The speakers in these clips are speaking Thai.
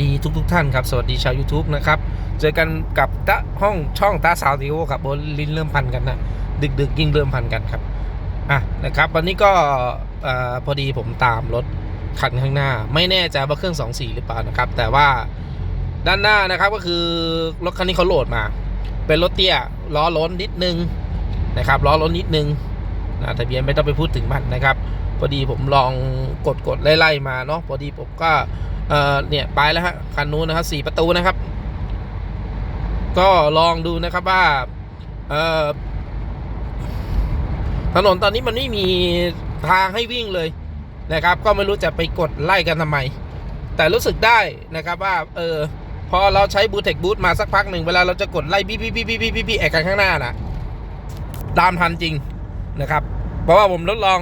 ดีทุกทท่านครับ สวัสดีชาว YouTube นะครับ เจอกันกับตะห้องช่องตาสาวดิโอครับโอ้ลิ้นเริ่มพันกันนะดึกดึกยิ่งเริ่มพันกันครับอะนะครับ วันนี้ก็พอดีผมตามรถคันข้างหน้า ไม่แน่ใจว่าเครื่อง24หรือเปล่านะครับ แต่ว่าด้านหน้านะครับก็คือรถคันนี้เขาโหลดมา เป็นรถเตี้ยล้อล้นนิดนึงนะครับล้อล้นนิดนึงนะทะเบียนไม่ต้องไปพูดถึงมันนะครับ พอดีผมลองกดกดไล่ๆมาเนาะพอดีผมก็เออเนี่ยไปแล้วฮะคันนู้นนะครับสี่ประตูนะครับ ก็ลองดูนะครับว่าเออถนนตอนนี้มันไม่มีทางให้วิ่งเลยนะครับ ก็ไม่รู้จะไปกดไล่กันทำไม แต่รู้สึกได้นะครับว่าเออพอเราใช้บูเทคบูทมาสักพักหนึ่งเวลาเราจะกดไล่บี้บี้บี้บี้บี้บี้บี้แอกกันข้างหน้านะตามทันจริงนะครับ เพราะว่าผมทดลอง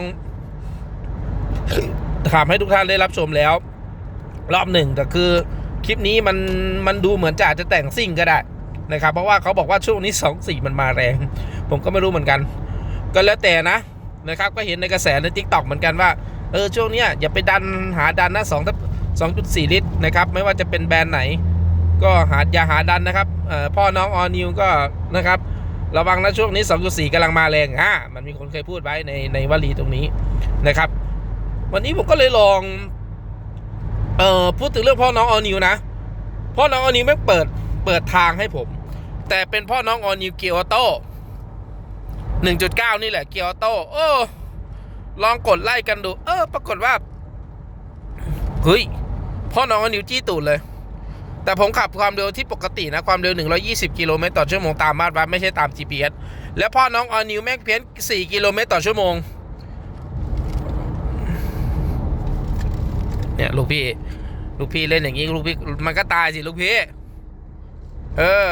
ถามให้ทุกท่านได้รับชมแล้ว รอบหนึ่งแต่คือคลิปนี้มันมันดูเหมือนจะอาจจะแต่งซิ่งก็ได้นะครับ เพราะว่าเขาบอกว่าช่วงนี้สองสี่มันมาแรง ผมก็ไม่รู้เหมือนกัน ก็แล้วแต่นะนะครับ ก็เห็นในกระแสในทิกตอกเหมือนกันว่าเออช่วงเนี้ยอย่าไปดันหาดันนะสองสองจุดสี่ลิตรนะครับ ไม่ว่าจะเป็นแบรนด์ไหน ก็หาอย่าหาดันนะครับพ่อน้องออนิวก็นะครับระวังนะช่วงนี้ 2.4กำลังมาแรงอ่ามันมีคนเคยพูดไว้ในในวลีตรงนี้นะครับ วันนี้ผมก็เลยลอง เอ่อพูดถึงเรื่องพ่อน้องออนิวนะ พ่อน้องออนิวไม่เปิดเปิดทางให้ผม แต่เป็นพ่อน้องออนิวเกียร์ออโต้1.9นี่แหละเกียร์ออโต้โอ้ ลองกดไล่กันดู เออ ปรากฏว่า เฮ้ย พ่อน้องออนิวจี้ตูดเลย แต่ผมขับความเร็วที่ปกตินะ ความเร็ว 120 กิโลเมตรต่อชั่วโมงตามมาตรวัดไม่ใช่ตาม GPS แล้วพ่อน้องออนิวแม่งเพี้ยน4กิโลเมตรต่อชั่วโมง เนี่ยลูกพี่ ลูกพี่เล่นอย่างนี้ลูกพี่มันก็ตายสิลูกพี่ เออ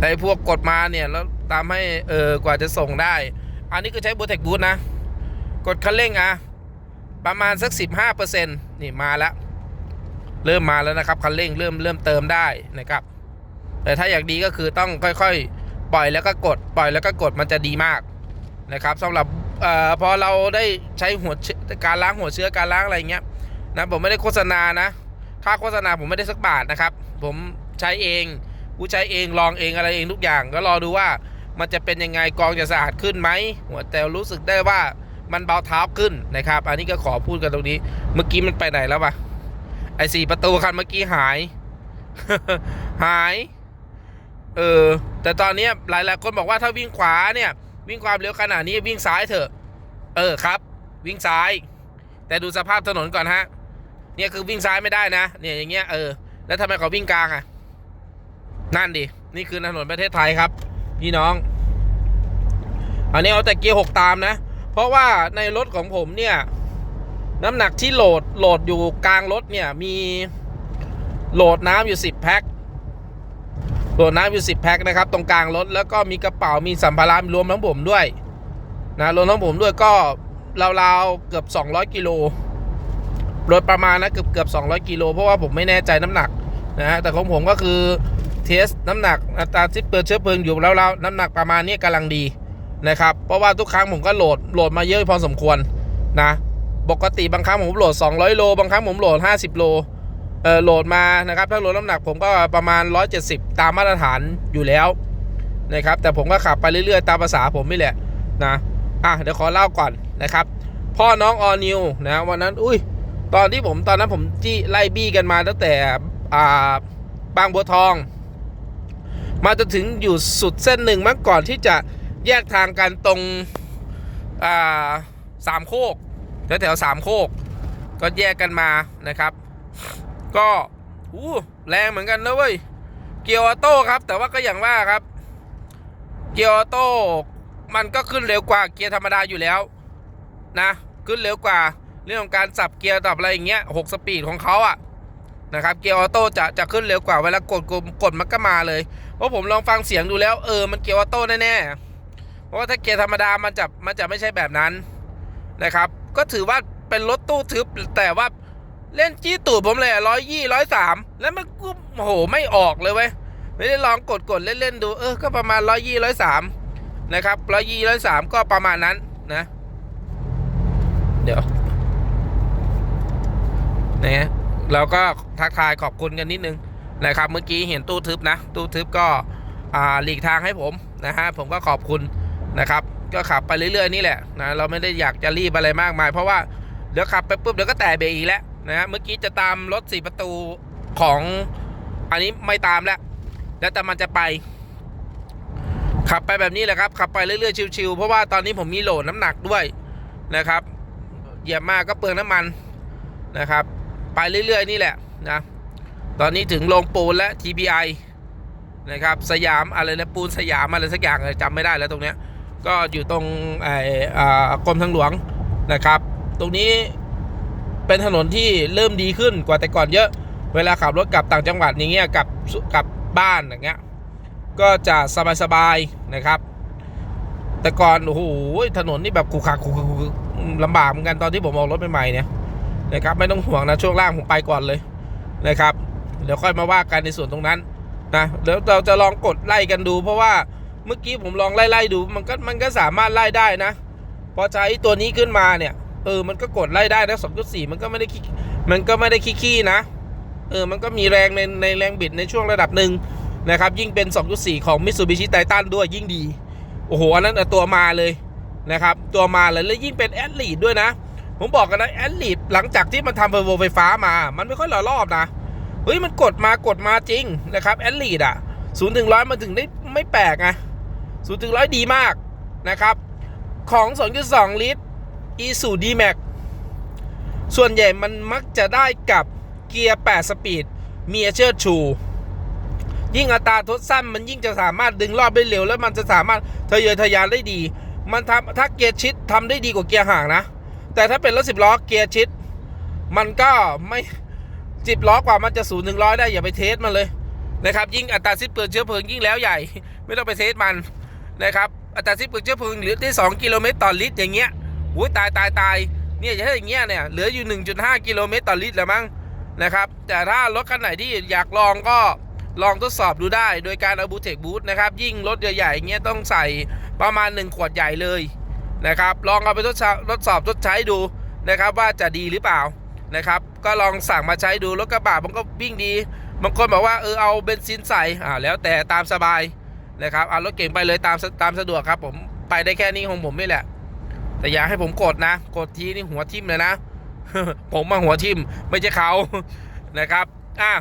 ไอพวกกดมาเนี่ยแล้วตามให้เออกว่าจะส่งได้ อันนี้คือใช้โบเทคบูทนะ กดคันเร่งอะประมาณสัก 15%นี่มาแล้ว เริ่มมาแล้วนะครับคันเร่งเริ่มเริ่มเติมได้นะครับ แต่ถ้าอยากดีก็คือต้องค่อยๆ ปล่อยแล้วก็กด ปล่อยแล้วก็กดมันจะดีมากนะครับสำหรับ ออพอเราได้ใช้หัวเชื้อการล้างหัวเชื้อการล้างอะไรเงี้ยนะผมไม่ได้โฆษณานะ ค่าโฆษณาผมไม่ได้สักบาทนะครับ ผมใช้เองกูใช้เองลองเองอะไรเองทุกอย่าง ก็รอดูว่ามันจะเป็นยังไงกองจะสะอาดขึ้นไหมหัวแต่รู้สึกได้ว่ามันเบาเท้าขึ้นนะครับ อันนี้ก็ขอพูดกันตรงนี้ เมื่อกี้มันไปไหนแล้ววะไอสี่ประตูคันเมื่อกี้หาย หาย เออแต่ตอนนี้ยหลายๆคนบอกว่าถ้าวิ่งขวาเนี่ย วิ่งความเร็วขนาดนี้วิ่งซ้ายเถอะ เออครับ วิ่งซ้าย แต่ดูสภาพถนนก่อนฮะ เนี่ยคือวิ่งซ้ายไม่ได้นะ เนี่ยอย่างเงี้ยเออ แล้วทำไมเขาวิ่งกลางอะนั่นดิ นี่คือถนนประเทศไทยครับ พี่น้อง อันนี้เอาแต่เกียร์หกตามนะ เพราะว่าในรถของผมเนี่ย น้ำหนักที่โหลดโหลดอยู่กลางรถเนี่ยมีโหลดน้ำอยู่ 10 แพ็ค โหลดน้ำอยู่10 แพ็คนะครับ ตรงกลางรถแล้วก็มีกระเป๋ามีสัมภาระรวมทั้งผมด้วยนะรวมทั้งผมด้วยก็ราวๆเกือบ 200 กิโลโดยประมาณนะเกือบเกือบ200 กิโลเพราะว่าผมไม่แน่ใจน้ำหนักนะฮะแต่ของผมก็คือเทสน้ำหนักอัตราที่เปิดเชื้อเพลิงอยู่แล้วๆน้ำหนักประมาณนี้กำลังดีนะครับเพราะว่าทุกครั้งผมก็โหลดโหลดมาเยอะพอสมควรนะปกติบางครั้งผมโหลด 200 โล บางครั้งผมโหลด 50 โล โหลดมานะครับถ้าโหลดน้ำหนักผมก็ประมาณ 170 ตามมาตรฐานอยู่แล้วนะครับแต่ผมก็ขับไปเรื่อยๆ ตามภาษาผมนี่แหละนะอะเดี๋ยวขอเล่าก่อนนะครับ พ่อน้องออนิวนะวันนั้นอุ้ยตอนที่ผมตอนนั้นผมจี้ไล่บี้กันมาตั้งแต่อ่าบางบัวทอง มาจนถึงอยู่สุดเส้นหนึ่งมั้งก่อนที่จะแยกทางกันตรงอ่าสามโคกแถวแถวสามโคก ก็แยกกันมานะครับ ก็อู้แรงเหมือนกันนะเว้ย เกียร์ออโต้ครับ แต่ว่าก็อย่างว่าครับ เกียร์ออโต้มันก็ขึ้นเร็วกว่าเกียร์ธรรมดาอยู่แล้ว นะ ขึ้นเร็วกว่าเรื่องของการสับเกียร์ตับอะไรอย่างเงี้ยหกสปีดของเขาอะนะครับ เกียร์ออโต้จะจะขึ้นเร็วกว่าเวลากดกดกดมันก็มาเลยเพราะผมลองฟังเสียงดูแล้วเออมันเกียร์ออโต้แน่ๆเพราะว่าถ้าเกียร์ธรรมดามันจะมันจะไม่ใช่แบบนั้นนะครับ ก็ถือว่าเป็นรถตู้ทึบแต่ว่า เล่นจี้ตูดผมเลยร้อยยี่ร้อยสามแล้วมันก็โหไม่ออกเลยเว้ยไม่ได้ลองกดกดเล่นๆดูเออก็ประมาณร้อยยี่ร้อยสามนะครับร้อยยี่ร้อยสามก็ประมาณนั้นนะ เดี๋ยวนะฮะแล้วก็ทักทายขอบคุณกันนิดนึงนะครับเมื่อกี้เห็นตู้ทึบนะ ตู้ทึบก็อ่าหลีกทางให้ผมนะฮะผมก็ขอบคุณนะครับ ก็ขับไปเรื่อยๆนี่แหละนะเราไม่ได้อยากจะรีบอะไรมากมาย เพราะว่าเดี๋ยวขับไปปุ๊บเดี๋ยวก็แตะเบรกอีกแล้ว นะฮะเมื่อกี้จะตามรถสี่ประตูของอันนี้ไม่ตามแล้ว แล้วแต่มันจะไป ขับไปแบบนี้แหละครับ ขับไปเรื่อยๆชิวๆเพราะว่าตอนนี้ผมมีโหลดน้ำหนักด้วยนะครับเหยียบมากก็เปลืองน้ำมันนะครับ ไปเรื่อยๆนี่แหละนะตอนนี้ถึงโรงปูนและ TBI นะครับสยามอะไรนะปูนสยามอะไรสักอย่างจำไม่ได้แล้วตรงเนี้ยก็อยู่ตรงไอ้อ่ากรมทางหลวงนะครับ ตรงนี้ เป็นถนนที่เริ่มดีขึ้นกว่าแต่ก่อนเยอะ เวลาขับรถกลับต่างจังหวัดอย่างเงี้ยกลับกลับบ้านอย่างเงี้ย ก็จะสบายๆนะครับ แต่ก่อนโอ้โหถนนนี่แบบขรุขระขรุขระขรุขระลำบากเหมือนกันตอนที่ผมออกรถใหม่ๆเนี่ยนะครับไม่ต้องห่วงนะช่วงล่างผมไปก่อนเลยนะครับ เดี๋ยวค่อยมาว่ากันในส่วนตรงนั้นนะเดี๋ยวเราจะลองกดไล่กันดู เพราะว่าเมื่อกี้ผมลองไล่ๆดูมันก็มันก็สามารถไล่ได้นะ พอใช้ตัวนี้ขึ้นมาเนี่ย เออมันก็กดไล่ได้นะ2.4มันก็ไม่ได้ขี้มันก็ไม่ได้ขี้ๆนะ เออมันก็มีแรงในในแรงบิดในช่วงระดับหนึ่งนะครับ ยิ่งเป็น 2.4 ของ Mitsubishi Titan ด้วยยิ่งดี โอ้โห อันนั้นตัวมาเลยนะครับ ตัวมาเลย แล้วยิ่งเป็นแอดลีดด้วยนะ ผมบอกกันนะแอดลีดหลังจากที่มันทำเวอร์โวไฟฟ้ามา มันไม่ค่อยหล่อรอบนะ เฮ้ย มันกดมากดมาจริงนะครับแอดลีดอะ0ถึงร้อยมันถึงได้ไม่แปลกไง0ถึงร้อยดีมากนะครับ ของ 2.2 ลิตร e s u d m a x ส่วนใหญ่มันมักจะได้กับเกียร์ 8 สปีด มีเชอร์ชู ยิ่งอัตราทดสั้นมันยิ่งจะสามารถดึงรอบได้เร็ว แล้วมันจะสามารถทะเยอทะยานได้ดี มันทำถ้าเกียร์ชิดทำได้ดีกว่าเกียร์ห่างนะ แต่ถ้าเป็นรถสิบล้อเกียร์ชิด มันก็ไม่สิบล้อกว่ามันจะศูนย์หนึ่งร้อยได้อย่าไปเทสมันเลยนะครับยิ่งอัตราสิ้นเปลืองเชื้อเพลิงยิ่งแล้วใหญ่ ไม่ต้องไปเทสมันนะครับอัตราสิ้นเปลืองเชื้อเพลิงเหลือได้สองกิโลเมตรต่อลิตรอย่างเงี้ย อุ้ยตายตายตายเนี่ยถ้าอย่างเงี้ยเนี่ยเหลืออยู่ 1.5 กิโลเมตรต่อลิตรแล้วมั้งนะครับ แต่ถ้ารถคันไหนที่อยากลองก็ลองทดสอบดูได้ โดยการเอาบูเทคบูทนะครับ ยิ่งรถใหญ่ๆอย่างเงี้ยต้องใส่ประมาณ 1 ขวดใหญ่เลยนะครับ ลองเอาไปทดสอบทดสอบทดใช้ดูนะครับ ว่าจะดีหรือเปล่านะครับ ก็ลองสั่งมาใช้ดูรถกระบะมันก็วิ่งดีบางคนบอกว่าเออเอาเบนซินใส่อ่าแล้วแต่ตามสบายนะครับเอารถเก่งไปเลยตามตามสะดวกครับผมไปได้แค่นี้ของผมนี่แหละ แต่อย่าให้ผมกดนะ กดทีนี่หัวทิ่มเลยนะ ผมมาหัวทิ่มไม่ใช่เขานะครับอะ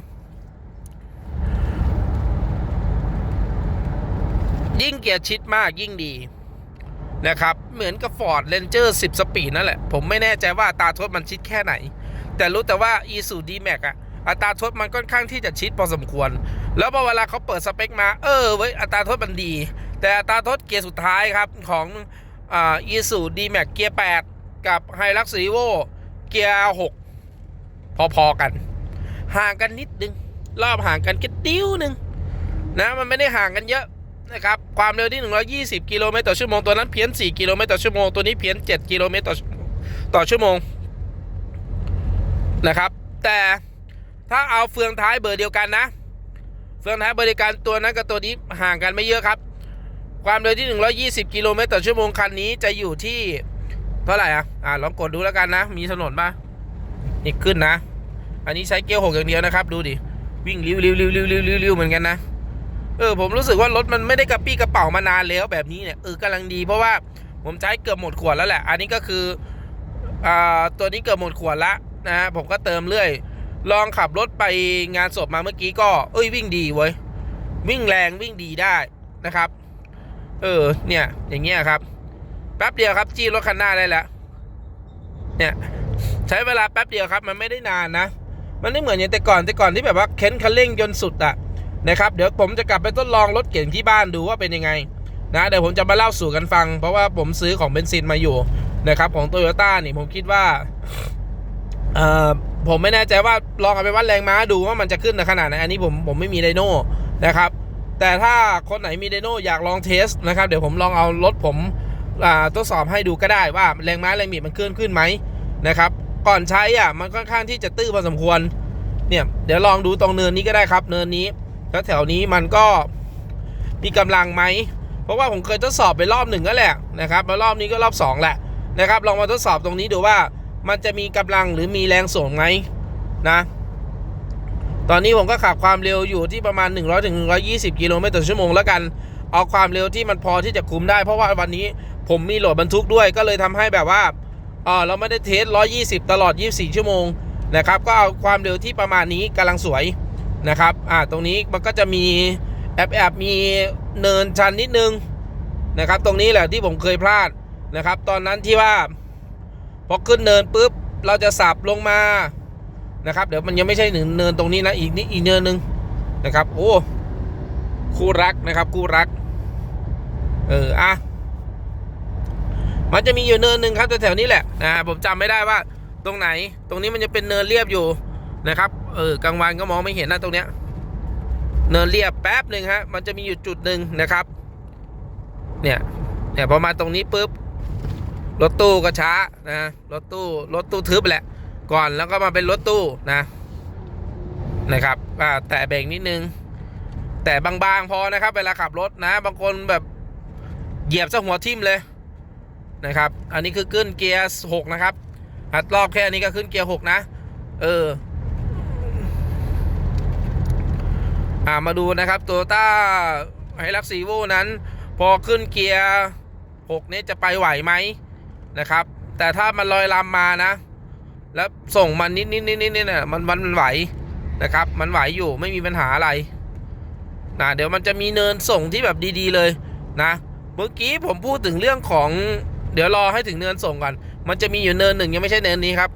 ยิ่งเกียร์ชิดมากยิ่งดีนะครับ เหมือนกับ Ford Ranger 10 สปีดนั่นแหละ ผมไม่แน่ใจว่าตาทดมันชิดแค่ไหน แต่รู้แต่ว่า e s u d m a x อะอัตราทดมันค่อนข้างที่จะชิดพอสมควร แล้วพอเวลาเขาเปิดสเปคมา เออเว้ยอัตราทดมันดี แต่อัตราทดเกียร์สุดท้ายครับของ อ่า e s u d m a x เกียร์ 8 กับ Hilux Revo เกียร์6พอ ๆ กัน ห่างกันนิดนึง รอบห่างกันแค่ติ้วหนึ่งนะมันไม่ได้ห่างกันเยอะนะครับความเร็วที่ 120 กิโลเมตรต่อชั่วโมงตัวนั้นเพี้ยน 4 กิโลเมตรต่อชั่วโมงตัวนี้เพี้ยน 7 กิโลเมตรต่อต่อชั่วโมงนะครับ แต่ถ้าเอาเฟืองท้ายเบอร์เดียวกันนะ เฟืองท้ายเบอร์เดียวกันตัวนั้นกับตัวนี้ห่างกันไม่เยอะครับ ความเร็วที่ 120 กิโลเมตรต่อชั่วโมงคันนี้จะอยู่ที่เท่าไหร่อะอ่าลองกดดูแล้วกันนะ มีถนนปะนี่ขึ้นนะ อันนี้ใช้เกียร์หกอย่างเดียวนะครับ ดูดิ วิ่งริ้วริ้วริ้วริ้วริ้วริ้วริ้วเหมือนกันนะ เออ ผมรู้สึกว่ารถมันไม่ได้กระปี้กระเป๋ามานานแล้วแบบนี้เนี่ย เออกำลังดีเพราะว่าผมใช้เกือบหมดขวดแล้วแหละ อันนี้ก็คือ อ่า ตัวนี้เกือบหมดขวดละนะฮะ ผมก็เติมเรื่อย ลองขับรถไปงานศพมาเมื่อกี้ก็ เอ้ยวิ่งดีเว้ย วิ่งแรงวิ่งดีได้นะครับ เออ เนี่ย อย่างเงี้ยครับ แป๊บเดียวครับ จี้รถคันหน้าได้แล้ว เนี่ย ใช้เวลาแป๊บเดียวครับ มันไม่ได้นานนะ มันไม่เหมือนอย่างแต่ก่อนแต่ก่อนที่แบบว่าเค้นคันเร่งจนสุดอะนะครับ เดี๋ยวผมจะกลับไปทดลองรถเก่งที่บ้านดูว่าเป็นยังไง นะ เดี๋ยวผมจะมาเล่าสู่กันฟัง เพราะว่าผมซื้อของเบนซินมาอยู่นะครับ ของโตโยต้านี่ผมคิดว่าเออผมไม่แน่ใจว่าลองเอาไปวัดแรงม้าดูว่ามันจะขึ้นในขนาดไหนอันนี้ผมผมไม่มีไดโน่นะครับ แต่ถ้าคนไหนมีไดโน่อยากลองเทสนะครับเดี๋ยวผมลองเอารถผมทดสอบให้ดูก็ได้ว่าแรงม้าแรงบิดมันเคลื่อนขึ้นไหมนะครับ ก่อนใช้อะมันค่อนข้างที่จะตื้อพอสมควรเนี่ยเดี๋ยวลองดูตรงเนินนี้ก็ได้ครับ เนินนี้แล้วแถวนี้มันก็มีกำลังไหมเพราะว่าผมเคยทดสอบไปรอบหนึ่งก็แหละนะครับแล้วรอบนี้ก็รอบสองแหละนะครับ ลองมาทดสอบตรงนี้ดูว่ามันจะมีกำลังหรือมีแรงส่งไหมนะ ตอนนี้ผมก็ขับความเร็วอยู่ที่ประมาณ 100ถึง120 กิโลเมตรต่อชั่วโมงแล้วกัน เอาความเร็วที่มันพอที่จะคุมได้ เพราะว่าวันนี้ผมมีโหลดบรรทุกด้วยก็เลยทำให้แบบว่าเออเราไม่ได้เทส 120 ตลอด 24 ชั่วโมงนะครับ ก็เอาความเร็วที่ประมาณนี้กำลังสวยนะครับ อ่า ตรงนี้มันก็จะมีแอบแอบมีเนินชันนิดนึงนะครับ ตรงนี้แหละที่ผมเคยพลาดนะครับ ตอนนั้นที่ว่าพอขึ้นเนินปุ๊บเราจะสับลงมา นะครับเดี๋ยวมันยังไม่ใช่หนึ่งเนินตรงนี้นะอีกนิดอีกเนินหนึ่งนะครับ โอ้คู่รักนะครับคู่รัก เอออะมันจะมีอยู่เนินหนึ่งครับแถวๆนี้แหละนะผมจำไม่ได้ว่าตรงไหน ตรงนี้มันจะเป็นเนินเรียบอยู่นะครับ เออกลางวันก็มองไม่เห็นนะตรงเนี้ย เนินเรียบแป๊บหนึ่งฮะ มันจะมีอยู่จุดหนึ่งนะครับ เนี่ยเนี่ยพอมาตรงนี้ปุ๊บรถตู้ก็ช้านะรถตู้รถตู้ทึบแหละ ก่อนแล้วก็มาเป็นรถตู้นะนะครับอ่าแต่เบรกนิดนึง แต่บางๆพอนะครับเวลาขับรถนะ บางคนแบบเหยียบซะหัวทิ่มเลยนะครับ อันนี้คือขึ้นเกียร์หกนะครับ หัดรอบแค่นี้ก็ขึ้นเกียร์หกนะ เออ อ่ามาดูนะครับโตต้าไฮลักซีโวนั้น พอขึ้นเกียร์หกนี้จะไปไหวไหมนะครับ แต่ถ้ามันลอยลำมานะ แล้วส่งมันนิดนิดนิดนิดเนี่ยมันมันไหวนะครับ มันไหวอยู่ไม่มีปัญหาอะไรนะเดี๋ยวมันจะมีเนินส่งที่แบบดีๆเลยนะ เมื่อกี้ผมพูดถึงเรื่องของเดี๋ยวรอให้ถึงเนินส่งก่อน มันจะมีอยู่เนินหนึ่งยังไม่ใช่เนินนี้ครับ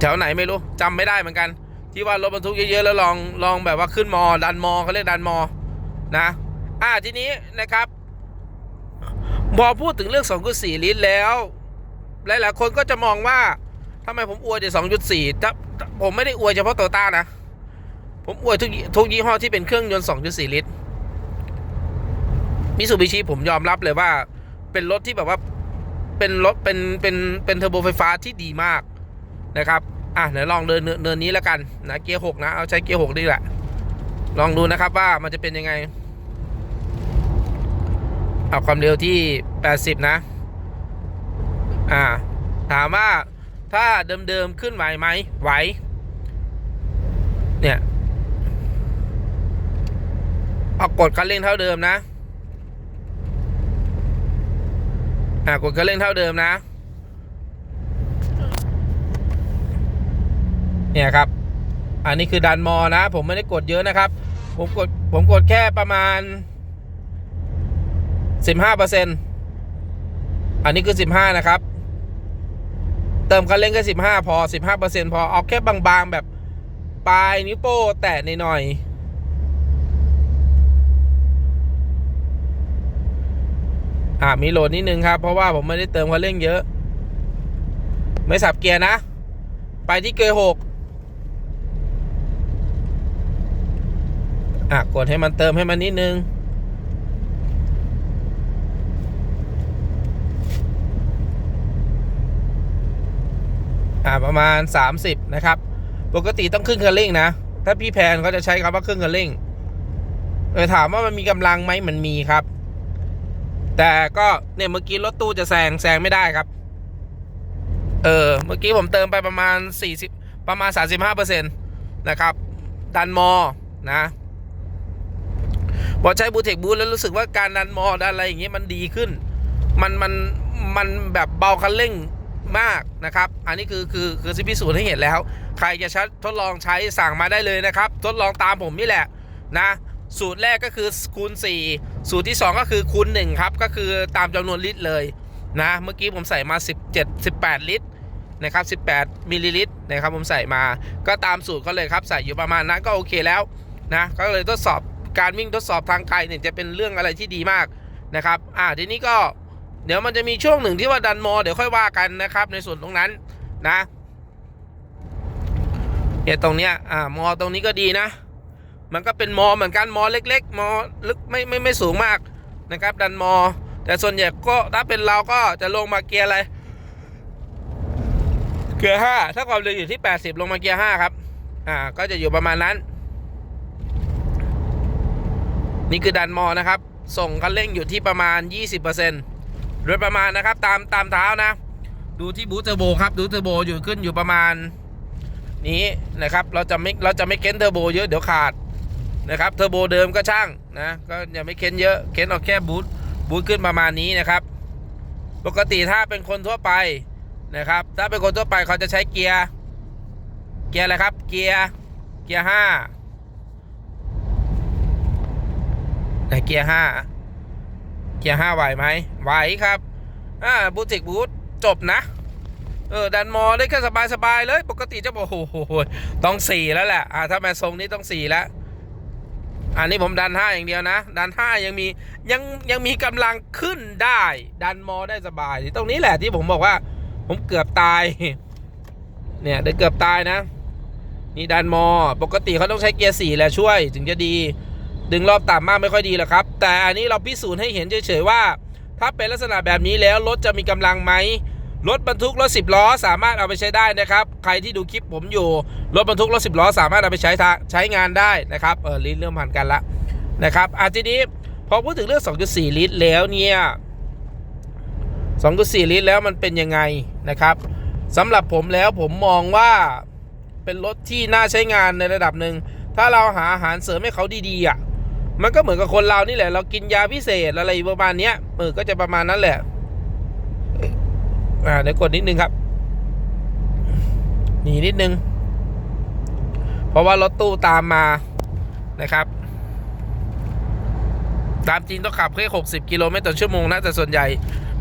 แถวไหนไม่รู้จำไม่ได้เหมือนกัน ที่ว่ารถบรรทุกเยอะๆแล้วลองลองแบบว่าขึ้นมอ ดันมอเขาเรียกดันมอนะ อ่าทีนี้นะครับพอพูดถึงเรื่อง2.4ลิตรแล้ว หลายๆคนก็จะมองว่า ทำไมผมอวยแต่2.4ถ้าผมไม่ได้อวยเฉพาะโตต้านะ ผมอวยทุกทุกยี่ห้อที่เป็นเครื่องยนต์2.4ลิตรมิสูบิชิผมยอมรับเลยว่า เป็นรถที่แบบว่าเป็นรถเป็นเป็นเป็นเทอร์โบไฟฟ้าที่ดีมากนะครับ อะเดี๋ยวลองเดินเนินนี้แล้วกันนะเกียร์หกนะเอาใช้เกียร์หกดีแหละ ลองดูนะครับว่ามันจะเป็นยังไงเอาความเร็วที่ 80 นะ อ่า ถามว่า ถ้าเดิมๆขึ้นไหวไหมไหว เนี่ยเอากดคันเร่งเท่าเดิมนะอ่ากดคันเร่งเท่าเดิมนะ เนี่ยครับ อันนี้คือดันมอนะ ผมไม่ได้กดเยอะนะครับ ผมกดผมกดแค่ประมาณ15เปอร์เซ็นต์อันนี้คือ15นะครับ เติมคันเร่งแค่15พอ15เปอร์เซ็นต์พอเอาแค่บางๆแบบปลายนิ้วโป้แตะหน่อยอ่ามีโหลดนิดนึงครับ เพราะว่าผมไม่ได้เติมคันเร่งเยอะ ไม่สับเกียร์นะ ไปที่เกียร์หกอะกดให้มันเติมให้มันนิดนึง ประมาณ 30 นะครับ ปกติต้องขึ้นคันเร่งนะ ถ้าพี่แพนเขาจะใช้คำว่าขึ้นคันเร่งเออถามว่ามันมีกำลังไหมมันมีครับ แต่ก็เนี่ยเมื่อกี้รถตู้จะแซงแซงไม่ได้ครับ เออเมื่อกี้ผมเติมไปประมาณ 40 ประมาณ 35%นะครับ ดันมอนะพอใช้บูเทคบูแล้วรู้สึกว่าการดันมอดันอะไรอย่างเงี้ยมันดีขึ้น มันมันมันแบบเบาคันเร่ง มากนะครับ อันนี้คือคือคือซิพิสูจน์ให้เห็นแล้ว ใครจะชัดทดลองใช้สั่งมาได้เลยนะครับ ทดลองตามผมนี่แหละนะสูตรแรกก็คือคูณ 4 สูตรที่ 2 ก็คือคูณ1ครับ ก็คือตามจำนวนลิตรเลยนะเมื่อกี้ผมใส่มา 17 18 ลิตรนะครับ 18มิลลิลิตรนะครับผมใส่มาก็ตามสูตรเขาเลยครับ ใส่อยู่ประมาณนั้นก็โอเคแล้วนะก็เลยทดสอบการวิ่งทดสอบทางไกลเนี่ยจะเป็นเรื่องอะไรที่ดีมากนะครับ อ่าทีนี้ก็ เดี๋ยวมันจะมีช่วงหนึ่งที่ว่าดันมอ เดี๋ยวค่อยว่ากันนะครับ ในส่วนตรงนั้นนะเนี่ยตรงเนี้ยอ่ามอตรงนี้ก็ดีนะ มันก็เป็นมอเหมือนกันมอเล็ก ๆ มอลึกไม่ไม่ไม่สูงมากนะครับ ดันมอ แต่ส่วนใหญ่ก็ถ้าเป็นเราก็จะลงมาเกียร์อะไรเกียร์ห้าถ้าความเร็วอยู่ที่ 80 ลงมาเกียร์ห้าครับ อ่า ก็จะอยู่ประมาณนั้น นี่คือดันมอนะครับ ส่งคันเร่งอยู่ที่ประมาณ 20% โดยประมาณนะครับ ตามตามเท้านะ ดูที่บูทเทอร์โบครับดูเทอร์โบอยู่ขึ้นอยู่ประมาณ นี้นะครับ เราจะไม่เราจะไม่เค้นเทอร์โบเยอะเดี๋ยวขาดนะครับเทอร์โบเดิมก็ช่างนะก็อย่าไม่เค้นเยอะเค้นเอาแค่บูทบูทขึ้นประมาณนี้นะครับ ปกติถ้าเป็นคนทั่วไปนะครับ ถ้าเป็นคนทั่วไปเขาจะใช้เกียร์เกียร์อะไรครับ เกียร์เกียร์ห้าไหนเกียร์ห้า เกียร์ห้าไหวไหมไหวครับ อ่าบูติกบูทจบนะ เออ ดันมอได้แค่สบายๆเลย ปกติจะบอกโอ้โหต้องสี่แล้วแหละ อ่าถ้าแม่ทรงนี้ต้องสี่แล้ว อันนี้ผมดันห้าอย่างเดียวนะ ดันห้ายังมียังยังมีกำลังขึ้นได้ ดันมอได้สบาย ตรงนี้แหละที่ผมบอกว่า ผมเกือบตาย เนี่ยได้เกือบตายนะ นี่ดันมอ ปกติเขาต้องใช้เกียร์สี่แหละช่วยถึงจะดี ดึงรอบต่ำมากไม่ค่อยดีหรอกครับ แต่อันนี้เราพิสูจน์ให้เห็นเฉยๆว่า ถ้าเป็นลักษณะแบบนี้แล้วรถจะมีกำลังไหมรถบรรทุกรถสิบล้อสามารถเอาไปใช้ได้นะครับ ใครที่ดูคลิปผมอยู่รถบรรทุกรถสิบล้อสามารถเอาไปใช้ทาใช้งานได้นะครับเออลิตรเริ่มผ่านกันละนะครับอาทีนี้พอพูดถึงเรื่อง 2.4 ลิตรแล้วเนี่ย 2.4 ลิตรแล้วมันเป็นยังไงนะครับสำหรับผมแล้วผมมองว่าเป็นรถที่น่าใช้งานในระดับหนึ่ง ถ้าเราหาอาหารเสริมให้เขาดีๆอะ มันก็เหมือนกับคนเรานี่แหละ เรากินยาพิเศษอะไรประมาณเนี้ยเออก็จะประมาณนั้นแหละ อ่าเดี๋ยวกดนิดนึงครับ หนีนิดนึง เพราะว่ารถตู้ตามมานะครับ ตามจริงต้องขับแค่60กิโลเมตรต่อชั่วโมงนะแต่ส่วนใหญ่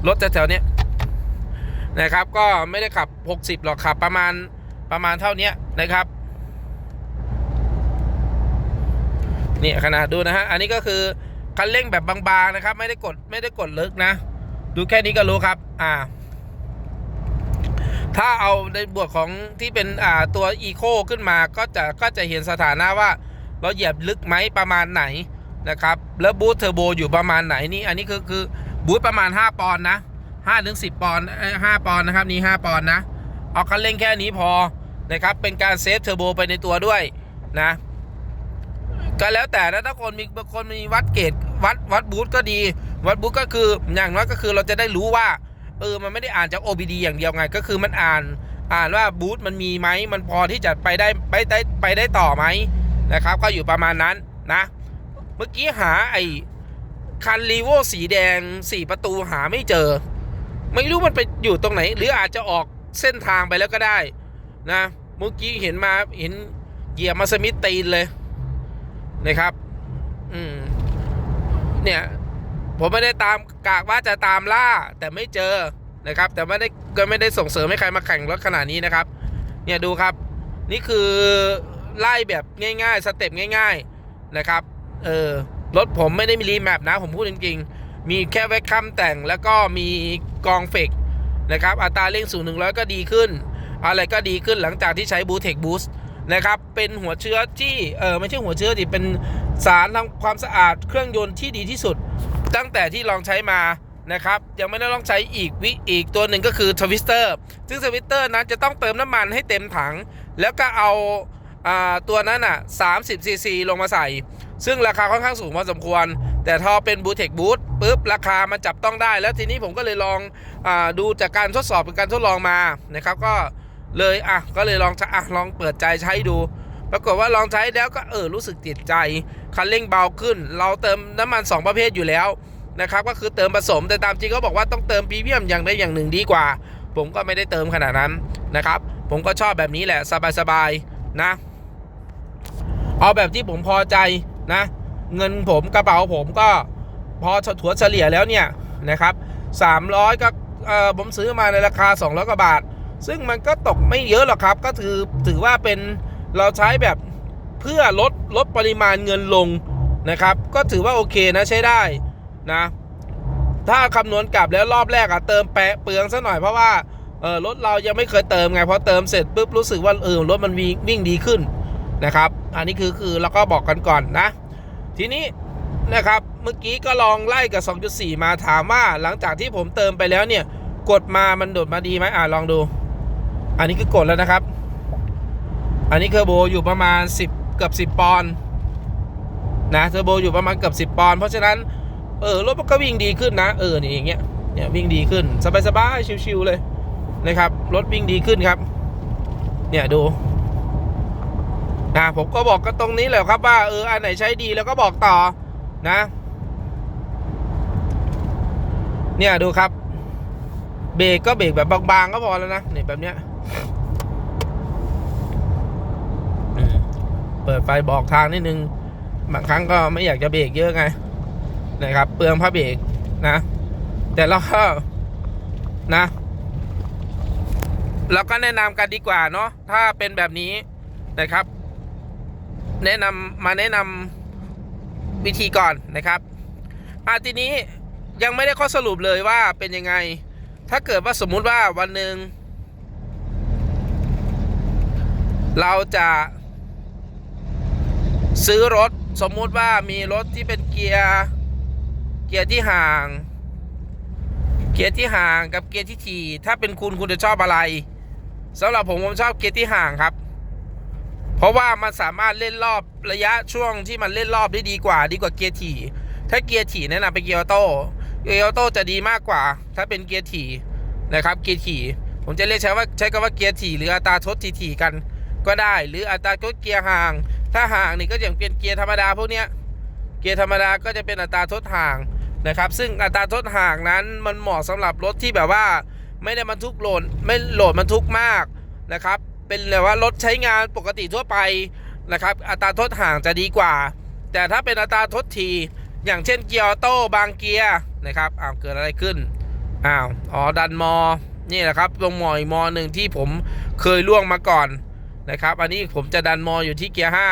รถแถวๆเนี้ยนะครับ ก็ไม่ได้ขับ 60หรอกขับประมาณประมาณเท่านี้นะครับ นี่ขนาดดูนะฮะ อันนี้ก็คือคันเร่งแบบบางๆนะครับ ไม่ได้กดไม่ได้กดลึกนะ ดูแค่นี้ก็รู้ครับ อ่า ถ้าเอาในบวกของที่เป็นอ่าตัวอีโคขึ้นมาก็จะก็จะเห็นสถานะว่า เราเหยียบลึกไหมประมาณไหนนะครับ แล้วบูทเทอร์โบอยู่ประมาณไหนนี่ อันนี้คือคือบูทประมาณ 5 ปอนด์นะ5ถึง10 ปอนด์5ปอนด์นะครับนี่5ปอนด์นะ เอาคันเร่งแค่นี้พอนะครับ เป็นการเซฟเทอร์โบไปในตัวด้วยนะ ก็แล้วแต่นะถ้าคนมีบางคนมีวัดเกรดวัดวัดบูธก็ดี วัดบูธก็คืออย่างน้อยก็คือเราจะได้รู้ว่าเออมันไม่ได้อ่านจาก OBD อย่างเดียวไง ก็คือมันอ่านอ่านว่าบูธมันมีไหมมันพอที่จะไปได้ไปได้ไปได้ต่อไหมนะครับ ก็อยู่ประมาณนั้นนะ เมื่อกี้หาไอ้คันรีโวสีแดงสี่ประตูหาไม่เจอ ไม่รู้มันไปอยู่ตรงไหน หรืออาจจะออกเส้นทางไปแล้วก็ได้นะเมื่อกี้เห็นมาเห็นเหยียบมาสมิธตีนเลย นะครับ อืม เนี่ย ผมไม่ได้ตามกากว่าจะตามล่า แต่ไม่เจอนะครับ แต่ไม่ได้ก็ไม่ได้ส่งเสริมให้ใครมาแข่งรถขนาดนี้นะครับ เนี่ยดูครับ นี่คือไล่แบบง่ายๆ สเต็ปง่าย ๆนะครับ เออรถผมไม่ได้มีรีแมปนะ ผมพูดจริงๆ มีแค่แวคคัมแต่งแล้วก็มีกองเฟกนะครับ อัตราเร่งสูงหนึ่งร้อยก็ดีขึ้น อะไรก็ดีขึ้นหลังจากที่ใช้บูเทคบูสต์ นะครับ เป็นหัวเชื้อที่เออไม่ใช่หัวเชื้อดิเป็นสารทำความสะอาดเครื่องยนต์ที่ดีที่สุด ตั้งแต่ที่ลองใช้มานะครับยังไม่ได้ลองใช้อีกวิอีกตัวหนึ่งก็คือทวิสเตอร์ซึ่งทวิสเตอร์นั้นจะต้องเติมน้ำมันให้เต็มถัง แล้วก็เอาอ่าตัวนั้นอะ30ซีซีลงมาใส่ ซึ่งราคาค่อนข้างสูงพอสมควร แต่พอเป็นบูเทคบูทปุ๊บ ราคามันจับต้องได้ แล้วทีนี้ผมก็เลยลองอาดูจากการทดสอบเป็นการทดลองมานะครับก็ เลยอะก็เลยลองจะอะลองเปิดใจใช้ดู ปรากฏว่าลองใช้แล้วก็เออรู้สึกติดใจ คันเร่งเบาขึ้น เราเติมน้ำมัน 2 ประเภทอยู่แล้วนะครับก็คือเติมผสมแต่ตามจริงเขาบอกว่าต้องเติมพรีเมียมอย่างใดอย่างหนึ่งดีกว่า ผมก็ไม่ได้เติมขนาดนั้นนะครับ ผมก็ชอบแบบนี้แหละสบายๆนะ เอาแบบที่ผมพอใจนะ เงินผมกระเป๋าผมก็พอถัวเฉลี่ยแล้วเนี่ยนะครับ300ก็เออผมซื้อมาในราคา 200กว่าบาท ซึ่งมันก็ตกไม่เยอะหรอกครับ ก็ถือถือว่าเป็นเราใช้แบบเพื่อลดลดปริมาณเงินลงนะครับ ก็ถือว่าโอเคนะใช้ได้นะ ถ้าคำนวณกลับแล้วรอบแรกอะเติมแปะเปลืองซะหน่อยเพราะว่าเออรถเรายังไม่เคยเติมไงพอเติมเสร็จปุ๊บรู้สึกว่าเออรถมันวิ่งวิ่งดีขึ้นนะครับ อันนี้คือคือเราก็บอกกันก่อนนะ ทีนี้นะครับเมื่อกี้ก็ลองไล่กับ 2.4 มาถามว่าหลังจากที่ผมเติมไปแล้วเนี่ย กดมามันโดดมาดีไหมอ่าลองดู อันนี้คือกดแล้วนะครับ อันนี้เทอร์โบอยู่ประมาณ 10 เกือบ 10 ปอนด์นะเทอร์โบอยู่ประมาณเกือบ 10 ปอนด์เพราะฉะนั้นเออรถมันก็วิ่งดีขึ้นนะเออนี่อย่างเงี้ยเนี่ยวิ่งดีขึ้นสบายๆชิวๆเลยนะครับรถวิ่งดีขึ้นครับ เนี่ยดูนะผมก็บอกก็ตรงนี้แหละครับว่าเอออันไหนใช้ดีแล้วก็บอกต่อนะ เนี่ยดูครับ เบรกก็เบรกแบบบางๆก็พอแล้วนะเนี่ยแบบเนี้ย เปิดไฟบอกทางนิดนึง บางครั้งก็ไม่อยากจะเบรกเยอะไง นะครับ เปลืองผ้าเบรกนะ แต่เราก็นะเราก็แนะนำกันดีกว่าเนาะถ้าเป็นแบบนี้นะครับ แนะนำมาแนะนำวิธีก่อนนะครับอาทีนี้ยังไม่ได้ข้อสรุปเลยว่าเป็นยังไง ถ้าเกิดว่าสมมุติว่าวันหนึ่ง เราจะซื้อรถสมมุติว่ามีรถที่เป็นเกียร์เกียร์ที่ห่าง เกียร์ที่ห่างกับเกียร์ที่ถี่ถ้าเป็นคุณคุณจะชอบอะไรสำหรับผมผมชอบเกียร์ที่ห่างครับ เพราะว่ามันสามารถเล่นรอบระยะช่วงที่มันเล่นรอบได้ดีกว่า ดีกว่าเกียร์ถี่ ถ้าเกียร์ถี่แนะนำเป็นเกียร์ออโต้เกียร์ออโต้จะดีมากกว่า ถ้าเป็นเกียร์ถี่นะครับเกียร์ถี่ผมจะเรียกใช้ว่าใช้คำว่าเกียร์ถี่หรืออัตราทดถี่ๆกัน ก็ได้ หรืออัตราทดเกียร์ห่าง ถ้าห่างนี่ก็อย่างเป็นเกียร์ธรรมดาพวกเนี้ยเกียร์ธรรมดาก็จะเป็นอัตราทดห่างนะครับ ซึ่งอัตราทดห่างนั้นมันเหมาะสำหรับรถที่แบบว่า ไม่ได้บรรทุกโหลดไม่โหลดบรรทุกมากนะครับ เป็นแบบว่ารถใช้งานปกติทั่วไปนะครับ อัตราทดห่างจะดีกว่า แต่ถ้าเป็นอัตราทดทีอย่างเช่นเกียร์ออโต้บางเกียร์นะครับอ้าวเกิดอะไรขึ้นอ้าวอ๋อดันมอนี่แหละครับลงมออีกมอหนึ่งที่ผมเคยล่วงมาก่อน นะครับ อันนี้ผมจะดันมออยู่ที่เกียร์ห้า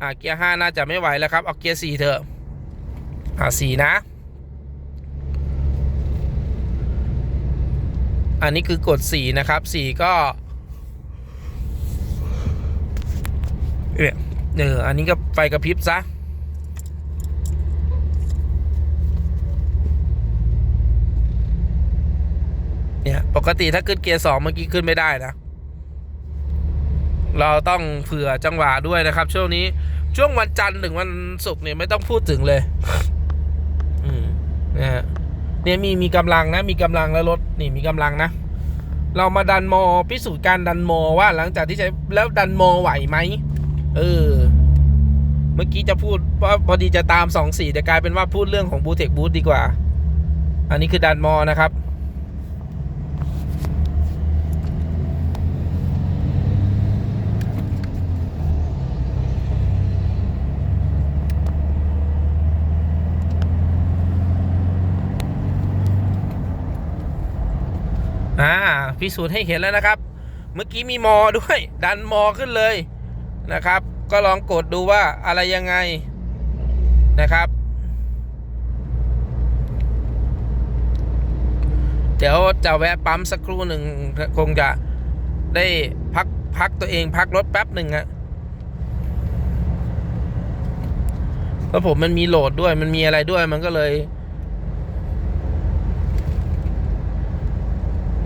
อ่าเกียร์ห้าน่าจะไม่ไหวแล้วครับ เอาเกียร์สี่เถอะ อ่าสี่นะ อันนี้คือกดสี่นะครับสี่ก็เนี่ยเอออันนี้ก็ไฟกระพริบซะเนี่ยปกติถ้าขึ้นเกียร์สองเมื่อกี้ขึ้นไม่ได้นะ เราต้องเผื่อจังหวะด้วยนะครับ ช่วงนี้ช่วงวันจันทร์ถึงวันศุกร์เนี่ยไม่ต้องพูดถึงเลยอืมนะฮะเนี่ยมีมีกำลังนะ มีกำลังแล้วรถนี่มีกำลังนะ เรามาดันมอพิสูจน์การดันมอว่าหลังจากที่ใช้แล้วดันมอไหวไหมเออเมื่อกี้จะพูดว่าพอดีจะตามสองสี่แต่กลายเป็นว่าพูดเรื่องของบูเทคบูธดีกว่า อันนี้คือดันมอนะครับ อ่า พิสูจน์ให้เห็นแล้วนะครับ เมื่อกี้มีมอด้วย ดันมอขึ้นเลยนะครับ ก็ลองกดดูว่าอะไรยังไงนะครับ เดี๋ยวจะแวะปั๊มสักครู่หนึ่งคงจะได้พักพักตัวเองพักรถแป๊บหนึ่งอะแล้วผมมันมีโหลดด้วยมันมีอะไรด้วยมันก็เลย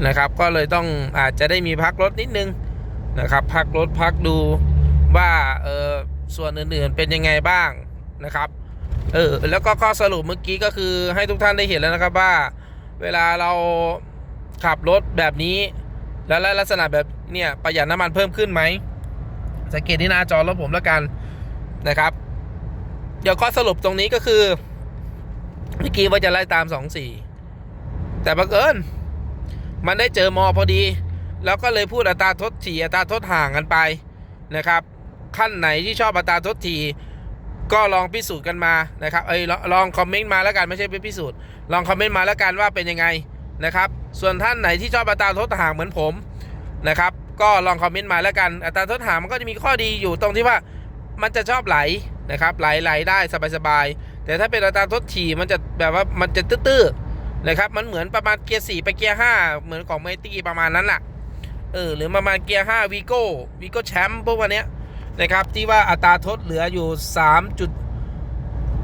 นะครับ ก็เลยต้องอาจจะได้มีพักรถนิดนึงนะครับพักรถพักดูว่าเออส่วนอื่นๆเป็นยังไงบ้างนะครับเออแล้วก็ข้อสรุปเมื่อกี้ก็คือให้ทุกท่านได้เห็นแล้วนะครับว่า เวลาเราขับรถแบบนี้ แล้วลักษณะแบบเนี่ยประหยัดน้ำมันเพิ่มขึ้นไหมสังเกตที่หน้าจอรถผมแล้วกันนะครับ เดี๋ยวข้อสรุปตรงนี้ก็คือเมื่อกี้ว่าจะไล่ตามสองสี่แต่บังเอิญ มันได้เจอมอพอดี แล้วก็เลยพูดอัตราทดถี่อัตราทดห่างกันไปนะครับ ขั้นไหนที่ชอบอัตราทดถี่ก็ลองพิสูจน์กันมานะครับเอ้ยลองคอมเมนต์มาแล้วกันไม่ใช่ไปพิสูจน์ ลองคอมเมนต์มาแล้วกันว่าเป็นยังไงนะครับ ส่วนท่านไหนที่ชอบอัตราทดห่างเหมือนผมนะครับ ก็ลองคอมเมนต์มาแล้วกัน อัตราทดห่างมันก็จะมีข้อดีอยู่ตรงที่ว่ามันจะชอบไหลนะครับไหลไหลได้สบายๆแต่ถ้าเป็นอัตราทดถี่มันจะแบบว่ามันจะตื้อๆ นะครับ มันเหมือนประมาณเกียร์สี่ไปเกียร์ห้าเหมือนของไมตี้ประมาณนั้นแหละเออหรือประมาณเกียร์ห้าวีโก้วีโก้แชมป์พวกวันนี้นะครับที่ว่าอัตราทดเหลืออยู่สามจุด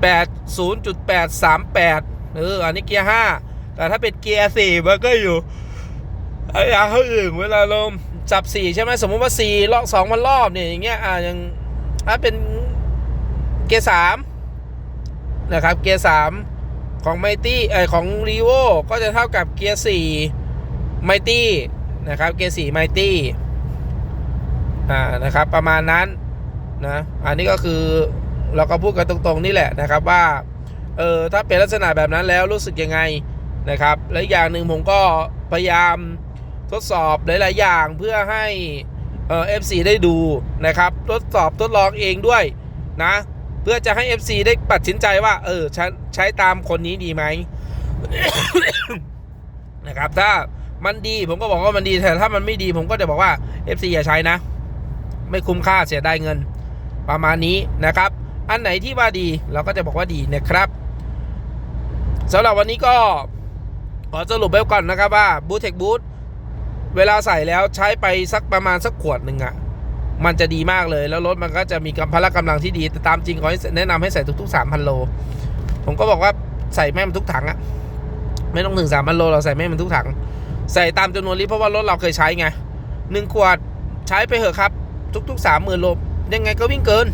แปดศูนย์จุดแปดสามแปดเอออันนี้เกียร์ห้าแต่ถ้าเป็นเกียร์สี่มันก็อยู่ไอ้อย่างเขาอื่นเวลาลมจับสี่ใช่ไหมสมมติว่าสี่รอบสองวันรอบเนี่ยอย่างเงี้ยอ่ายังถ้าเป็นเกียร์สามนะครับเกียร์สาม ของไมตี้เออของรีโวก็จะเท่ากับเกียร์สี่ไมตี้นะครับเกียร์สี่ไมตี้อ่านะครับประมาณนั้นนะอันนี้ก็คือเราก็พูดกันตรงๆนี่แหละนะครับว่าเออถ้าเป็นลักษณะแบบนั้นแล้วรู้สึกยังไงนะครับ และอย่างหนึ่งผมก็พยายามทดสอบหลายๆอย่างเพื่อให้เอฟซีได้ดูนะครับ ทดสอบทดลองเองด้วยนะ พื่อจะให้ FC ได้ตัดสินใจว่า เออใช้ตามคนนี้ดีไหมนะครับถ้ามันดีผมก็บอกว่ามันดีแต่ถ้ามันไม่ดีผมก็จะบอกว่า FC อย่าใช้นะ ไม่คุ้มค่าเสียดายเงิน ประมาณนี้นะครับ อันไหนที่ว่าดีเราก็จะบอกว่าดีนะครับสำหรับวันนี้ก็ขอสรุปไปก่อนนะครับว่าบูทเทคบูทเวลาใส่แล้วใช้ไปสักประมาณสักขวดหนึ่งอะ มันจะดีมากเลย แล้วรถมันก็จะมีกำพละกำลังที่ดี แต่ตามจริงขอแนะนำให้ใส่ทุกๆ 3,000 โล ผมก็บอกว่าใส่แม่มันทุกถังอะไม่ต้องถึง 3,000 โลเราใส่แม่มันทุกถัง ใส่ตามจำนวนลิตรเพราะว่ารถเราเคยใช้ไงหนึ่งขวดใช้ไปเถอะครับ ทุกๆ 30,000 โล ยังไงก็วิ่งเกิน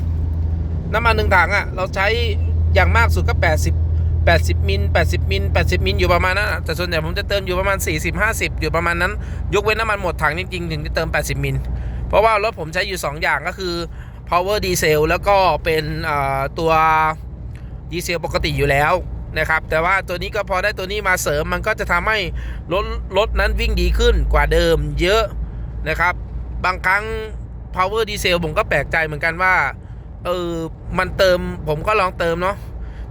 น้ำมันหนึ่งถังอะเราใช้อย่างมากสุดก็ 80 80 มิล 80 มิล 80 มิล อยู่ประมาณนั้น แต่ส่วนใหญ่ผมจะเติมอยู่ประมาณ 40 50 อยู่ประมาณนั้น ยกเว้นน้ำมันหมดถังจริงๆ ถึงจะเติม 80 มิล ราะว่ารถผมใช้อยู่ 2 อย่างก็คือ power diesel แล้วก็เป็นตัวดีเซลปกติอยู่แล้วนะครับ แต่ว่าตัวนี้ก็พอได้ตัวนี้มาเสริมมันก็จะทำให้รถรถนั้นวิ่งดีขึ้นกว่าเดิมเยอะนะครับ บางครั้ง power diesel ผมก็แปลกใจเหมือนกันว่าเออมันเติมผมก็ลองเติมเนาะ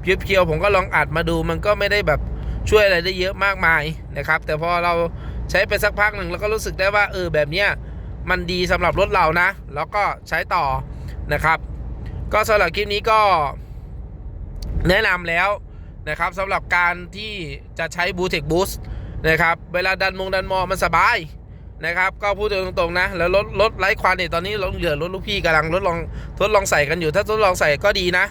เพียวๆผมก็ลองอัดมาดูมันก็ไม่ได้แบบช่วยอะไรได้เยอะมากมายนะครับ แต่พอเราใช้ไปสักพักหนึ่งเราก็รู้สึกได้ว่าเออแบบเนี้ย มันดีสำหรับรถเรานะ แล้วก็ใช้ต่อนะครับ ก็สำหรับคลิปนี้ก็แนะนำแล้วนะครับสำหรับการที่จะใช้บูเทคบูสนะครับเวลาดันมงดันมอมันสบายนะครับ ก็พูดตรงๆนะ แล้วรถรถไร้ควันเนี่ยตอนนี้รถเหลือรถลูกพี่กำลังทดลองทดลองใส่กันอยู่ ถ้าทดลองใส่ก็ดีนะ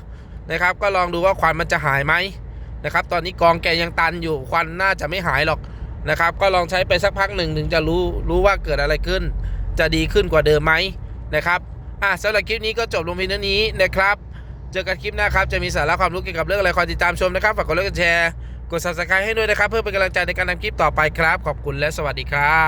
นะครับ ก็ลองดูว่าควันมันจะหายไหมนะครับ ตอนนี้กองแกยังตันอยู่ควันน่าจะไม่หายหรอกนะครับ ก็ลองใช้ไปสักพักหนึ่งถึงจะรู้รู้ว่าเกิดอะไรขึ้น จะดีขึ้นกว่าเดิมไหมนะครับอะสำหรับคลิปนี้ก็จบลงเพียงเท่านี้นะครับ เจอกันคลิปหน้าครับ จะมีสาระความรู้เกี่ยวกับเรื่องอะไรคอยติดตามชมนะครับ ฝากกดไลค์กดแชร์ กด subscribe ให้ด้วยนะครับ เพื่อเป็นกำลังใจในการทำคลิปต่อไปครับ ขอบคุณและสวัสดีครับ